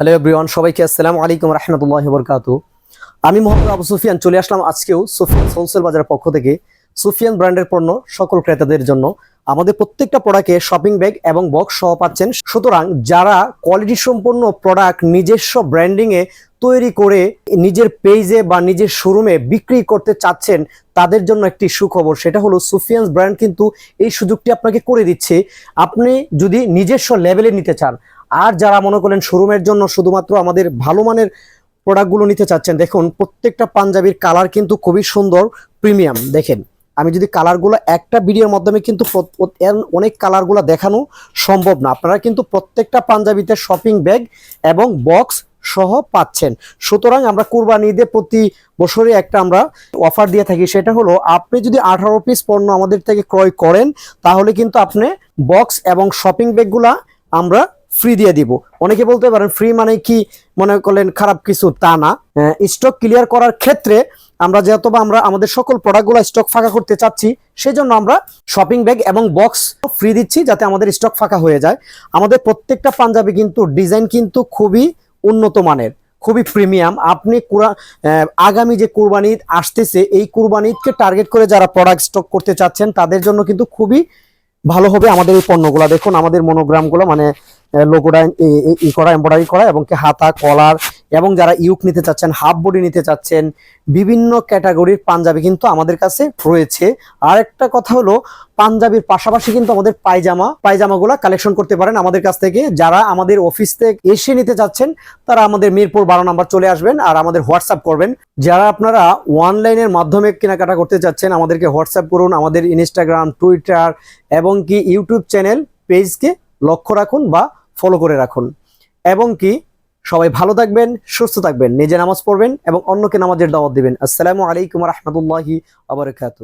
Hello everyone সবাইকে আসসালামু আলাইকুম রহমতুল্লাহ বরকাত আমি মোহাম্মদ আবু সুফিয়ান চলে আসলাম আজকেও সুফিয়ান হোলসেল বাজারের পক্ষ থেকে। সুফিয়ান ব্র্যান্ডের পণ্য সকল ক্রেতাদের জন্য। আমাদের প্রত্যেকটা প্রোডাক্টে শপিং ব্যাগ এবং বক্স সহ পাচ্ছেন। সুতরাং যারা কোয়ালিটি সম্পন্ন প্রোডাক্ট নিজস্ব ব্র্যান্ডিংয়ে তৈরি করে নিজের পেজে বা নিজের শোরুমে বিক্রি করতে চাচ্ছেন, তাদের জন্য একটি সুখবর। সেটা হলো সুফিয়ান্স ব্র্যান্ড কিন্তু এই সুযোগটি আপনাকে করে দিচ্ছে। আপনি যদি নিজস্ব লেভেলে নিতে চান আর যারা মনে করেন শোরুমের জন্য শুধুমাত্র আমাদের ভালো মানের প্রোডাক্টগুলো নিতে চাচ্ছেন, দেখুন প্রত্যেকটা পাঞ্জাবির কালার কিন্তু খুবই সুন্দর প্রিমিয়াম দেখেন, আমি যদি কালারগুলো একটা ভিডিওর মাধ্যমে কিন্তু অনেক কালারগুলো দেখানো সম্ভব না। আপনারা কিন্তু প্রত্যেকটা পাঞ্জাবিতে শপিং ব্যাগ এবং বক্স সহ পাচ্ছেন। সুতরাং আমরা কুরবানি ঈদে প্রতি বছরে একটা আমরা অফার দিয়ে থাকি, সেটা হলো আপনি যদি আঠারো পিস পণ্য আমাদের থেকে ক্রয় করেন, তাহলে কিন্তু আপনি বক্স এবং শপিং ব্যাগগুলা আমরা ফ্রি দিয়ে দিব। অনেকে বলতে পারেন ফ্রি মানে কি? মনে করলেন খারাপ কিছু, তা না। স্টক ক্লিয়ার করার ক্ষেত্রে আমরা যেহেতু আমরা আমাদের সকল প্রোডাক্টগুলো স্টক ফাঁকা করতে চাচ্ছি, সেজন্য আমরা শপিং ব্যাগ এবং বক্স ফ্রি দিচ্ছি যাতে আমাদের স্টক ফাঁকা হয়ে যায়। আমাদের প্রত্যেকটা পাঞ্জাবি কিন্তু ডিজাইন কিন্তু খুবই উন্নত মানের, খুবই প্রিমিয়াম আপনি আগামী যে কুরবানি আসতেছে, এই কুরবানি ঈদকে টার্গেট করে যারা প্রোডাক্ট স্টক করতে চাচ্ছেন, তাদের জন্য কিন্তু খুবই ভালো হবে আমাদের এই পণ্যগুলো। দেখুন, আমাদের মনোগ্রামগুলো মানে লোগোটা ই করা এম্বয়ডারি করা এবং কি হাতা, কলার এবং যারা ইউক নিতে চাচ্ছেন হাফ বডি নিতে চাচ্ছেন, বিভিন্ন ক্যাটাগরির পাঞ্জাবি কিন্তু আমাদের কাছে রয়েছে। আর একটা কথা হলো, পাঞ্জাবির পাশাপাশি কিন্তু আমাদের পায়জামা, পায়জামাগুলো কালেকশন করতে পারেন আমাদের কাছ থেকে। যারা আমাদের অফিস থেকে এসে নিতে চাচ্ছেন, তারা আমাদের মিরপুর বারো নাম্বার চলে আসবেন আর আমাদের হোয়াটসঅ্যাপ করবেন। যারা আপনারা অনলাইনের মাধ্যমে কেনাকাটা করতে চাচ্ছেন, আমাদেরকে হোয়াটসঅ্যাপ করুন, আমাদের ইনস্টাগ্রাম টুইটার এবং কি ইউটিউব চ্যানেল পেজকে লক্ষ্য রাখুন বা ফলো করে রাখুন। এবং কি, সবাই ভালো থাকবেন, সুস্থ থাকবেন, নিজে নামাজ পড়বেন এবং অন্যকে নামাজের দাওয়াত দিবেন। আসসালামু আলাইকুম রহমতুল্লাহি আবরকাত